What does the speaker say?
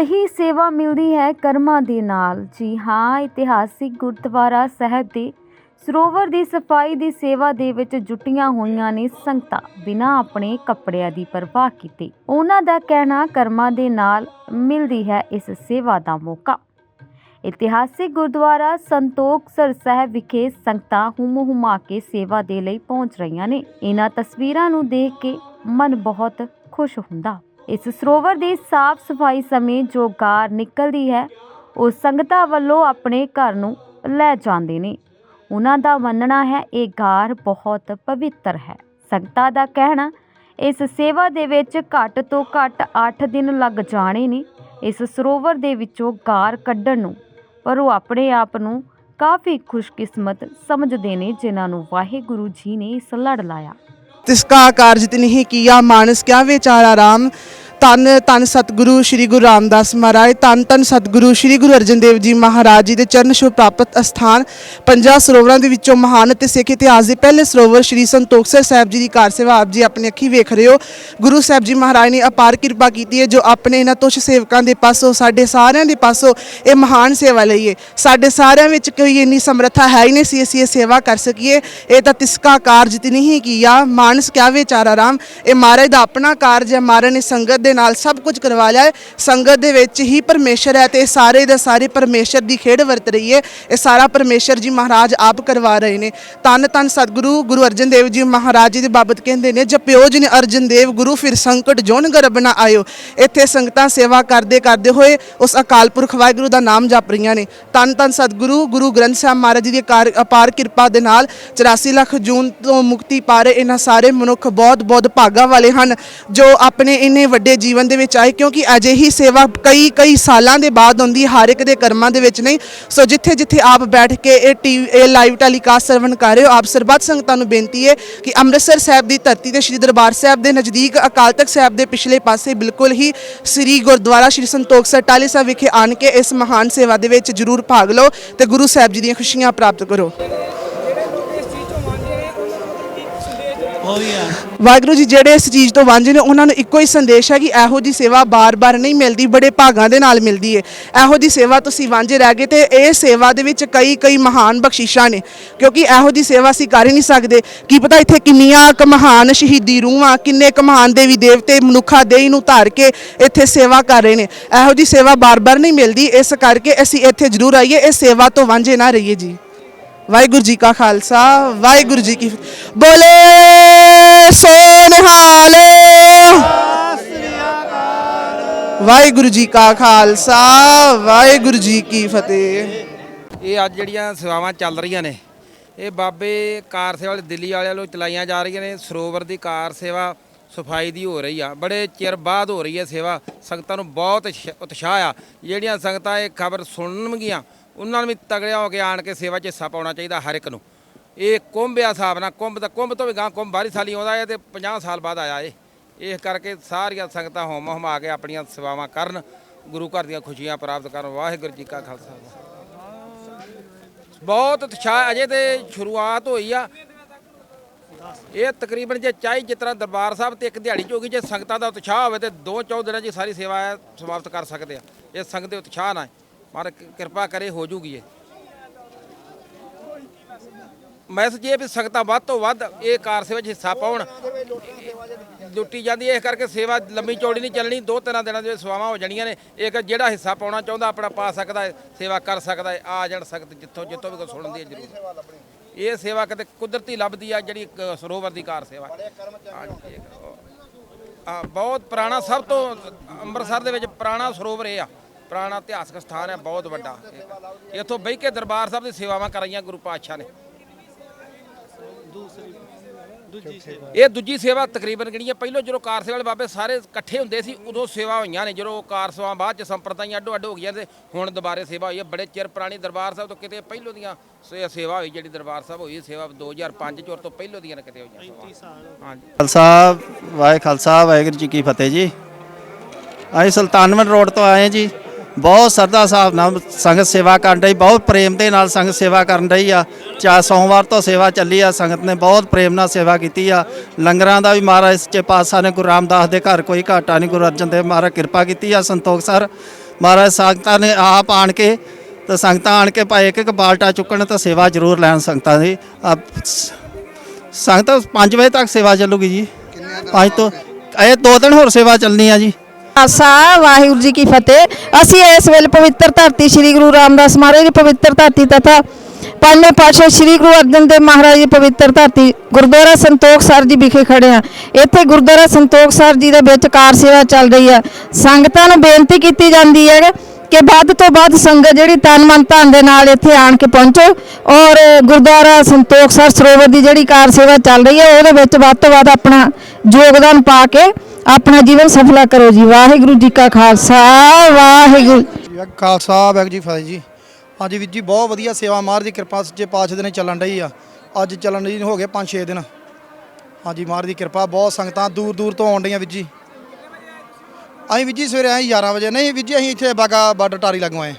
ਅਜਿਹੀ ਸੇਵਾ ਮਿਲਦੀ ਹੈ ਕਰਮਾਂ ਦੇ ਨਾਲ। ਜੀ ਹਾਂ, ਇਤਿਹਾਸਿਕ ਗੁਰਦੁਆਰਾ ਸਾਹਿਬ ਦੇ ਸਰੋਵਰ ਦੀ ਸਫ਼ਾਈ ਦੀ ਸੇਵਾ ਦੇ ਵਿੱਚ ਜੁਟੀਆਂ ਹੋਈਆਂ ਨੇ ਸੰਗਤਾਂ, ਬਿਨਾਂ ਆਪਣੇ ਕੱਪੜਿਆਂ ਦੀ ਪਰਵਾਹ ਕੀਤੇ। ਉਹਨਾਂ ਦਾ ਕਹਿਣਾ ਕਰਮਾਂ ਦੇ ਨਾਲ ਮਿਲਦੀ ਹੈ ਇਸ ਸੇਵਾ ਦਾ ਮੌਕਾ। ਇਤਿਹਾਸਿਕ ਗੁਰਦੁਆਰਾ ਸੰਤੋਖਸਰ ਸਾਹਿਬ ਵਿਖੇ ਸੰਗਤਾਂ ਹੁਮ ਹੁਮਾ ਕੇ ਸੇਵਾ ਦੇ ਲਈ ਪਹੁੰਚ ਰਹੀਆਂ ਨੇ। ਇਹਨਾਂ ਤਸਵੀਰਾਂ ਨੂੰ ਦੇਖ ਕੇ ਮਨ ਬਹੁਤ ਖੁਸ਼ ਹੁੰਦਾ। ਇਸ ਸਰੋਵਰ ਦੀ ਸਾਫ਼ ਸਫ਼ਾਈ ਸਮੇਂ ਜੋ ਗਾਰ ਨਿਕਲਦੀ ਹੈ, ਉਹ ਸੰਗਤਾਂ ਵੱਲੋਂ ਆਪਣੇ ਘਰ ਨੂੰ ਲੈ ਜਾਂਦੇ ਨੇ। ਉਹਨਾਂ ਦਾ ਮੰਨਣਾ ਹੈ, ਇਹ ਗਾਰ ਬਹੁਤ ਪਵਿੱਤਰ ਹੈ। ਸੰਗਤਾਂ ਦਾ ਕਹਿਣਾ, ਇਸ ਸੇਵਾ ਦੇ ਵਿੱਚ ਘੱਟ ਤੋਂ ਘੱਟ 8 ਦਿਨ ਲੱਗ ਜਾਣੇ ਨੇ। ਇਸ ਸਰੋਵਰ ਦੇ ਵਿੱਚੋਂ ਗਾਰ ਕੱਢਣ ਨੂੰ, ਪਰ ਉਹ ਆਪਣੇ ਆਪ ਨੂੰ ਕਾਫੀ ਖੁਸ਼ਕਿਸਮਤ ਸਮਝਦੇ ਨੇ, ਜਿਨ੍ਹਾਂ ਨੂੰ ਵਾਹਿਗੁਰੂ ਜੀ ਨੇ ਇਸ ਲੜ ਲਾਇਆ। ਤਿਸਕਾ ਕਾਰਜ ਤਿਨਹੀ ਕੀਆ ਮਾਨਸ ਕਿਆ ਵਿਚਾਰਾ ਰਾਮ? ਤਨ ਤਨ ਸਤਿਗੁਰੂ ਸ੍ਰੀ ਗੁਰੂ ਰਾਮਦਾਸ ਮਹਾਰਾਜ, ਤਨ ਤਨ ਸਤਿਗੁਰੂ ਸ੍ਰੀ ਗੁਰੂ ਅਰਜਨ ਦੇਵ ਜੀ ਮਹਾਰਾਜ ਜੀ ਦੇ ਚਰਨ ਛੋਹ ਪ੍ਰਾਪਤ ਅਸਥਾਨ ਪੰਜਾਂ ਸਰੋਵਰਾਂ ਦੇ ਵਿੱਚੋਂ ਮਹਾਨ ਅਤੇ ਸਿੱਖ ਇਤਿਹਾਸ ਦੇ ਪਹਿਲੇ ਸਰੋਵਰ ਸ੍ਰੀ ਸੰਤੋਖਸਰ ਸਾਹਿਬ ਜੀ ਦੀ ਕਾਰ ਸੇਵਾ ਆਪ ਜੀ ਆਪਣੀ ਅੱਖੀ ਵੇਖ ਰਹੇ ਹੋ। ਗੁਰੂ ਸਾਹਿਬ ਜੀ ਮਹਾਰਾਜ ਨੇ ਅਪਾਰ ਕਿਰਪਾ ਕੀਤੀ ਹੈ, ਜੋ ਆਪਣੇ ਇਹਨਾਂ ਤੁਸ਼ ਸੇਵਕਾਂ ਦੇ ਪਾਸੋਂ, ਸਾਡੇ ਸਾਰਿਆਂ ਦੇ ਪਾਸੋਂ ਇਹ ਮਹਾਨ ਸੇਵਾ ਲਈਏ ਸਾਡੇ ਸਾਰਿਆਂ ਵਿੱਚ ਕੋਈ ਇੰਨੀ ਸਮਰੱਥਾ ਹੈ ਹੀ ਨਹੀਂ ਸੀ, ਅਸੀਂ ਇਹ ਸੇਵਾ ਕਰ ਸਕੀਏ। ਇਹ ਤਾਂ ਤਿਸਕਾ ਕਾਰਜ ਤੇ ਨਹੀਂ ਕੀਆ ਮਾਨਸ ਕਿਆ ਵਿਚਾਰਾ ਰਾਮ ਇਹ ਮਹਾਰਾਜ ਦਾ ਆਪਣਾ ਕਾਰਜ ਹੈ, ਮਹਾਰਾਜ ਨੇ ਸੰਗਤ ਦੇ ਨਾਲ ਸਭ ਕੁਝ ਕਰਵਾ ਲਿਆ ਹੈ। ਸੰਗਤ ਦੇ ਵਿੱਚ ਹੀ ਪਰਮੇਸ਼ਰ ਹੈ ਤੇ ਇਹ ਸਾਰੇ ਦਾ ਸਾਰੇ ਪਰਮੇਸ਼ਰ ਦੀ ਖੇਡ ਵਰਤ ਰਹੀ ਹੈ। ਇਹ ਸਾਰਾ ਪਰਮੇਸ਼ਰ ਜੀ ਮਹਾਰਾਜ ਆਪ ਕਰਵਾ ਰਹੇ ਨੇ। ਤਨ ਤਨ ਸਤਿਗੁਰੂ, ਗੁਰੂ ਅਰਜਨ ਦੇਵ ਜੀ ਮਹਾਰਾਜ ਜੀ ਦੇ ਬਾਬਤ ਕਹਿੰਦੇ ਨੇ ਜਪਿਓ ਜਿਨ ਅਰਜਨ ਦੇਵ ਗੁਰੂ, ਫਿਰ ਸੰਕਟ ਜੋਨ ਗਰਬ ਨਾ ਆਇਓ। ਇੱਥੇ ਸੰਗਤਾਂ ਸੇਵਾ ਕਰਦੇ ਕਰਦੇ ਹੋਏ ਉਸ ਅਕਾਲ ਪੁਰਖ ਵਾਹਿਗੁਰੂ ਦਾ ਨਾਮ ਜਪ ਰਹੀਆਂ ਨੇ। ਤਨ ਤਨ ਸਤਿਗੁਰੂ, ਗੁਰੂ ਗ੍ਰੰਥ ਸਾਹਿਬ ਮਹਾਰਾਜ ਜੀ ਦੀ ਕਾਰ- ਅਪਾਰ ਕਿਰਪਾ ਦੇ ਨਾਲ 84 ਲੱਖ ਜੂਨ ਤੋਂ ਮੁਕਤੀ ਪਾ ਰਹੇ ਇਹਨਾਂ ਸਾਰੇ ਮਨੁੱਖ ਬਹੁਤ ਬਹੁਤ ਭਾਗਾ ਵਾਲੇ ਹਨ, ਜੋ ਆਪਣੇ ਇੰਨੇ ਵੱਡੇ ਜੀਵਨ ਦੇ ਵਿੱਚ ਆਏ, ਕਿਉਂਕਿ ਅਜਿਹੀ ਸੇਵਾ ਕਈ ਕਈ ਸਾਲਾਂ ਦੇ ਬਾਅਦ ਹੁੰਦੀ ਹਰ ਇੱਕ ਦੇ ਕਰਮਾਂ ਦੇ ਵਿੱਚ ਨਹੀਂ। ਸੋ ਜਿੱਥੇ ਜਿੱਥੇ ਆਪ ਬੈਠ ਕੇ ਇਹ ਟੀਵੀ ਇਹ ਲਾਈਵ ਟੈਲੀਕਾਸਟ ਸਰਵਣ ਕਰ ਰਹੇ ਹੋ, ਆਪ ਸਰਬੱਤ ਸੰਗਤਾਂ ਨੂੰ ਬੇਨਤੀ ਹੈ ਕਿ ਅੰਮ੍ਰਿਤਸਰ ਸਾਹਿਬ ਦੀ ਧਰਤੀ ਤੇ ਸ੍ਰੀ ਦਰਬਾਰ ਸਾਹਿਬ ਦੇ ਨਜ਼ਦੀਕ, ਅਕਾਲ ਤਖਤ ਸਾਹਿਬ ਦੇ ਪਿਛਲੇ ਪਾਸੇ ਬਿਲਕੁਲ ਹੀ ਸ੍ਰੀ ਗੁਰਦੁਆਰਾ ਸ੍ਰੀ ਸੰਤੋਖ ਸਰ ਟਾਲੀ ਸਾਹਿਬ ਵਿਖੇ ਆਣ ਕੇ ਇਸ ਮਹਾਨ ਸੇਵਾ ਦੇ ਵਿੱਚ ਜਰੂਰ ਭਾਗ ਲਓ ਤੇ ਗੁਰੂ ਸਾਹਿਬ ਜੀ ਦੀਆਂ ਖੁਸ਼ੀਆਂ ਪ੍ਰਾਪਤ ਕਰੋ। Oh, ਉਹ ਆ ਵਾਹਿਗੁਰੂ ਜੀ ਜਿਹੜੇ ਇਸ ਚੀਜ਼ ਤੋਂ ਵਾਂਝੇ ਨੇ, ਉਹਨਾਂ ਨੂੰ ਇੱਕੋ ਹੀ ਸੰਦੇਸ਼ ਹੈ ਕਿ ਇਹੋ ਜੀ ਸੇਵਾ ਬਾਰ-ਬਾਰ ਨਹੀਂ ਮਿਲਦੀ, ਬੜੇ ਭਾਗਾਂ ਦੇ ਨਾਲ ਮਿਲਦੀ ਹੈ ਇਹੋ ਜੀ ਸੇਵਾ ਤੁਸੀਂ ਵਾਂਝੇ ਰਹਿ ਗਏ ਤੇ ਇਹ ਸੇਵਾ ਦੇ ਵਿੱਚ ਕਈ ਕਈ ਮਹਾਨ ਬਖਸ਼ਿਸ਼ਾਂ ਨੇ, ਕਿਉਂਕਿ ਇਹੋ ਜੀ ਸੇਵਾ ਅਸੀਂ ਕਰ ਹੀ ਨਹੀਂ ਸਕਦੇ। ਕੀ ਪਤਾ ਇੱਥੇ ਕਿੰਨੀਆਂ ਕੁ ਮਹਾਨ ਸ਼ਹੀਦੀ ਰੂਹਾਂ, ਕਿੰਨੇ ਕੁ ਮਹਾਨ ਦੇਵੀ ਦੇਵਤੇ ਮਨੁੱਖਾ ਦੇਹੀ ਨੂੰ ਧਾਰ ਕੇ ਇੱਥੇ ਸੇਵਾ ਕਰ ਰਹੇ ਨੇ। ਇਹੋ ਜੀ ਸੇਵਾ ਬਾਰ-ਬਾਰ ਨਹੀਂ ਮਿਲਦੀ, ਇਸ ਕਰਕੇ ਅਸੀਂ ਇੱਥੇ ਜ਼ਰੂਰ ਆਈਏ ਇਹ ਸੇਵਾ ਤੋਂ ਵਾਂਝੇ ਨਾ ਰਹੀਏ ਜੀ। ਵਾਹਿਗੁਰੂ ਜੀ ਕਾ ਖਾਲਸਾ, ਵਾਹਿਗੁਰੂ ਜੀ ਕੀ ਫਤਿਹ। ਬੋਲੇ ਸੋ ਨਿਹਾਲ ਵਾਹਿਗੁਰੂ ਜੀ ਕਾ ਖਾਲਸਾ, ਵਾਹਿਗੁਰੂ ਜੀ ਕੀ ਫਤਿਹ ਇਹ ਅੱਜ ਜਿਹੜੀਆਂ ਸੇਵਾਵਾਂ ਚੱਲ ਰਹੀਆਂ ਨੇ, ਇਹ ਬਾਬੇ ਕਾਰ ਸੇਵਾ ਵਾਲੇ ਦਿੱਲੀ ਵਾਲਿਆਂ ਵੱਲੋਂ ਚਲਾਈਆਂ ਜਾ ਰਹੀਆਂ ਨੇ, ਸਰੋਵਰ ਦੀ ਕਾਰ ਸੇਵਾ ਸਫ਼ਾਈ ਦੀ ਹੋ ਰਹੀ ਆ, ਬੜੇ ਚਿਰ ਬਾਅਦ ਹੋ ਰਹੀ ਹੈ ਸੇਵਾ, ਸੰਗਤਾਂ ਨੂੰ ਬਹੁਤ ਉਤਸ਼- ਉਤਸ਼ਾਹ ਆ, ਜਿਹੜੀਆਂ ਸੰਗਤਾਂ ਇਹ ਖਬਰ ਸੁਣਨਗੀਆਂ ਉਹਨਾਂ ਨੂੰ ਵੀ ਤਗੜਿਆ ਹੋ ਕੇ ਆਣ ਕੇ ਸੇਵਾ 'ਚ ਹਿੱਸਾ ਪਾਉਣਾ ਚਾਹੀਦਾ ਹਰ ਇੱਕ ਨੂੰ। ਇਹ ਕੁੰਭ ਆ ਹਿਸਾਬ ਨਾਲ, ਕੁੰਭ ਦਾ ਕੁੰਭ ਤੋਂ ਵੀ ਗਾਂ ਕੁੰਭ ਬਾਰੀ ਸਾਲੀ ਆਉਂਦਾ ਹੈ ਤੇ 50 ਸਾਲ ਬਾਅਦ ਆਇਆ ਏ ਇਸ ਕਰਕੇ ਸਾਰੀਆਂ ਸੰਗਤਾਂ ਹੋਮ ਹਮਾ ਕੇ ਆਪਣੀਆਂ ਸੇਵਾਵਾਂ ਕਰਨ, ਗੁਰੂ ਘਰ ਦੀਆਂ ਖੁਸ਼ੀਆਂ ਪ੍ਰਾਪਤ ਕਰਨ। ਵਾਹਿਗੁਰੂ ਜੀ ਕਾ ਖਾਲਸਾ। ਬਹੁਤ ਉਤਸ਼ਾਹ ਅਜੇ ਤੇ ਸ਼ੁਰੂਆਤ ਹੋਈ ਆ। ਇਹ ਤਕਰੀਬਨ ਜੇ ਚਾਹੀ ਜਿਸ ਤਰ੍ਹਾਂ ਦਰਬਾਰ ਸਾਹਿਬ ਤੇ ਇੱਕ ਦਿਹਾੜੀ ਚ ਹੋ ਗਈ ਜੇ ਸੰਗਤਾਂ ਦਾ ਉਤਸ਼ਾਹ ਹੋਵੇ ਤੇ ਦੋ ਚੌ ਦਿਨਾਂ 'ਚ ਸਾਰੀ ਸੇਵਾ ਸਮਾਪਤ ਕਰ ਸਕਦੇ ਆ। ਇਹ ਸੰਗਤ ਦੇ ਉਤਸ਼ਾਹ ਨਾਲ ਪਰ ਕਿਰਪਾ ਕਰੇ, ਹੋ ਜੂਗੀ ਇਹ। ਮੈਸੇਜ ਇਹ ਵੀ ਸੰਗਤਾਂ ਵੱਧ ਤੋਂ ਵੱਧ ਇਹ ਕਾਰ ਸੇਵਾ 'ਚ ਹਿੱਸਾ ਪਾਉਣ। ਲੁੱਟੀ ਜਾਂਦੀ ਹੈ, ਇਸ ਕਰਕੇ ਸੇਵਾ ਲੰਮੀ ਚੌੜੀ ਨਹੀਂ ਚੱਲਣੀ, ਦੋ ਤਿੰਨਾਂ ਦਿਨਾਂ ਦੇ ਵਿੱਚ ਸੇਵਾਵਾਂ ਹੋ ਜਾਣੀਆਂ ਨੇ। ਇੱਕ ਜਿਹੜਾ ਹਿੱਸਾ ਪਾਉਣਾ ਚਾਹੁੰਦਾ, ਆਪਣਾ ਪਾ ਸਕਦਾ ਹੈ, ਸੇਵਾ ਕਰ ਸਕਦਾ ਹੈ, ਆ ਜਾਣ ਸਕਤ ਜਿੱਥੋਂ ਜਿੱਥੋਂ ਵੀ ਕੋਈ ਸੁਣਨ ਦੀ ਜ਼ਰੂਰ ਇਹ ਸੇਵਾ ਕਿਤੇ ਕੁਦਰਤੀ ਲੱਭਦੀ ਆ, ਜਿਹੜੀ ਸਰੋਵਰ ਦੀ ਕਾਰ ਸੇਵਾ। ਬਹੁਤ ਪੁਰਾਣਾ, ਸਭ ਤੋਂ ਅੰਮ੍ਰਿਤਸਰ ਦੇ ਵਿੱਚ ਪੁਰਾਣਾ ਸਰੋਵਰ ਇਹ ਆ। ਪੁਰਾਣਾ ਇਤਿਹਾਸਕ ਸਥਾਨ ਹੈ ਬਹੁਤ ਵੱਡਾ। ਇੱਥੋਂ ਬਹਿ ਕੇ ਦਰਬਾਰ ਸਾਹਿਬ ਦੀ ਸੇਵਾਵਾਂ ਕਰਾਈਆਂ ਗੁਰੂ ਪਾਤਸ਼ਾਹ ਨੇ। ਦੂਜੀ ਸੇਵਾ ਇਹ ਦੂਜੀ ਸੇਵਾ ਤਕਰੀਬਨ ਗਿਣੀਆਂ ਪਹਿਲਾਂ ਜਦੋਂ ਕਾਰ ਸੇਵਾ ਵਾਲੇ ਬਾਬੇ ਸਾਰੇ ਇਕੱਠੇ ਹੁੰਦੇ ਸੀ ਉਦੋਂ ਸੇਵਾ ਹੋਈਆਂ ਨੇ। ਜਦੋਂ ਕਾਰ ਸੇਵਾ ਬਾਅਦ ਚ ਸੰਪਰਦਾਈਆਂ ਅੱਡੋ ਅੱਡ ਹੋ ਗਈਆਂ ਤੇ ਹੁਣ ਦੁਬਾਰੇ ਸੇਵਾ ਹੋਈ ਹੈ। ਬੜੇ ਚਿਰ ਪੁਰਾਣੀ ਦਰਬਾਰ ਸਾਹਿਬ ਤੋਂ ਕਿਤੇ ਪਹਿਲੋਂ ਦੀਆਂ ਸੇ- ਸੇਵਾ ਹੋਈ ਜਿਹੜੀ ਦਰਬਾਰ ਸਾਹਿਬ ਹੋਈ ਸੇਵਾ 2005 ਚ ਔਰ ਤੋਂ ਪਹਿਲੋਂ ਦੀਆਂ ਨੇ ਕਿਤੇ ਹੋਈਆਂ ਹਾਂਜੀ ਖਾਲਸਾ ਵਾਹਿ ਖਾਲਸਾ ਵਾਹਿਗੁਰੂ ਜੀ ਕੀ ਫਤਿਹ ਜੀ। ਅਸੀਂ ਸੁਲਤਾਨਵੰਡ ਰੋਡ ਤੋਂ ਆਏ ਜੀ। ਬਹੁਤ ਸਰਦਾ ਸਾਹਿਬ ਨਾਲ ਸੰਗਤ ਸੇਵਾ ਕਰਨ ਰਹੀ ਬਹੁਤ ਪ੍ਰੇਮ ਦੇ ਨਾਲ ਸੰਗਤ ਸੇਵਾ ਕਰਨ ਰਹੀ ਆ। ਚਾ ਸੋਮਵਾਰ ਤੋਂ ਸੇਵਾ ਚੱਲੀ ਆ ਸੰਗਤ ਨੇ ਬਹੁਤ ਪ੍ਰੇਮ ਨਾਲ ਸੇਵਾ ਕੀਤੀ ਆ। ਲੰਗਰਾਂ ਦਾ ਵੀ ਮਹਾਰਾਜ ਸੱਚੇ ਪਾਤਸ਼ਾਹ ਨੇ ਗੁਰੂ ਰਾਮਦਾਸ ਦੇ ਘਰ ਕੋਈ ਘਾਟਾ ਨਹੀਂ ਗੁਰੂ ਅਰਜਨ ਦੇਵ ਮਹਾਰਾਜ ਕਿਰਪਾ ਕੀਤੀ ਆ ਸੰਤੋਖ ਸਰ। ਮਹਾਰਾਜ ਸੰਗਤਾਂ ਨੇ ਆਪ ਆਣ ਕੇ ਤੇ ਸੰਗਤਾਂ ਆਣ ਕੇ ਭਾਵੇਂ ਇੱਕ ਇੱਕ ਬਾਲਟਾ ਚੁੱਕਣ ਤਾਂ ਸੇਵਾ ਜ਼ਰੂਰ ਲੈਣ ਸੰਗਤਾਂ ਦੀ। ਸੰਗਤ 5 ਵਜੇ ਤੱਕ ਸੇਵਾ ਚੱਲੂਗੀ ਜੀ? ਪੰਜ ਤੋਂ ਇਹ ਦੋ ਦਿਨ ਹੋਰ ਸੇਵਾ ਚੱਲਣੀ ਆ ਜੀ। ਆਸਾ, ਵਾਹਿਗੁਰੂ ਜੀ ਕੀ ਫਤਿਹ। ਅਸੀਂ ਇਸ ਵੇਲੇ ਪਵਿੱਤਰ ਧਰਤੀ ਸ੍ਰੀ ਗੁਰੂ ਰਾਮਦਾਸ ਮਹਾਰਾਜ ਦੀ ਪਵਿੱਤਰ ਧਰਤੀ ਤਥਾ ਪੰਜਵੇਂ ਪਾਤਸ਼ਾਹ ਸ੍ਰੀ ਗੁਰੂ ਅਰਜਨ ਦੇਵ ਮਹਾਰਾਜ ਦੀ ਪਵਿੱਤਰ ਧਰਤੀ ਗੁਰਦੁਆਰਾ ਸੰਤੋਖ ਸਰ ਜੀ ਵਿਖੇ ਖੜੇ ਆ ਇੱਥੇ ਗੁਰਦੁਆਰਾ ਸੰਤੋਖ ਸਰ ਜੀ ਦੇ ਵਿੱਚ ਕਾਰ ਸੇਵਾ ਚੱਲ ਰਹੀ ਆ ਸੰਗਤਾਂ ਨੂੰ ਬੇਨਤੀ ਕੀਤੀ ਜਾਂਦੀ ਹੈ ਕਿ ਵੱਧ ਤੋਂ ਵੱਧ ਸੰਗਤ ਜਿਹੜੀ ਤਨ ਮਨ ਧਨ ਦੇ ਨਾਲ ਇੱਥੇ ਆਣ ਕੇ ਪਹੁੰਚੋ ਔਰ ਗੁਰਦੁਆਰਾ ਸੰਤੋਖ ਸਰ ਸਰੋਵਰ ਦੀ ਜਿਹੜੀ ਕਾਰ ਸੇਵਾ ਚੱਲ ਰਹੀ ਹੈ, ਉਹਦੇ ਵਿੱਚ ਵੱਧ ਤੋਂ ਵੱਧ ਆਪਣਾ ਯੋਗਦਾਨ ਪਾ ਕੇ ਆਪਣਾ ਜੀਵਨ ਸਫਲਾ ਕਰੋ ਜੀ। ਵਾਹਿਗੁਰੂ ਜੀ ਕਾ ਖਾਲਸਾ, ਵਾਹਿਗੁਰੂ। ਜੀ ਖਾਲਸਾ, ਵਾਹਿਗੁਰੂ ਜੀ ਫਤਿਹ ਜੀ। ਹਾਂਜੀ ਵੀਰ ਜੀ, ਬਹੁਤ ਵਧੀਆ ਸੇਵਾ ਮਹਾਰਾਜ ਦੀ ਕਿਰਪਾ ਸੱਚੇ ਪਾਤਸ਼ਾਹ ਦੇ ਨੇ ਚੱਲਣ ਰਹੀ ਆ। ਅੱਜ ਚੱਲਣ ਦੀ ਹੋ ਗਏ 5-6 ਦਿਨ। ਹਾਂਜੀ ਮਹਾਰਾਜ ਦੀ ਕਿਰਪਾ, ਬਹੁਤ ਸੰਗਤਾਂ ਦੂਰ ਦੂਰ ਤੋਂ ਆਉਣ ਡਈਆਂ ਵੀਰ ਜੀ। ਅਸੀਂ ਵੀਰ ਜੀ ਸਵੇਰੇ ਆਏ 11 ਵਜੇ। ਨਹੀਂ ਵੀਰ ਜੀ ਅਸੀਂ ਇੱਥੇ ਬਾਗਾ ਬਾਰਡਰ ਟਾਰੀ ਲੱਗੋਂ ਆਏ।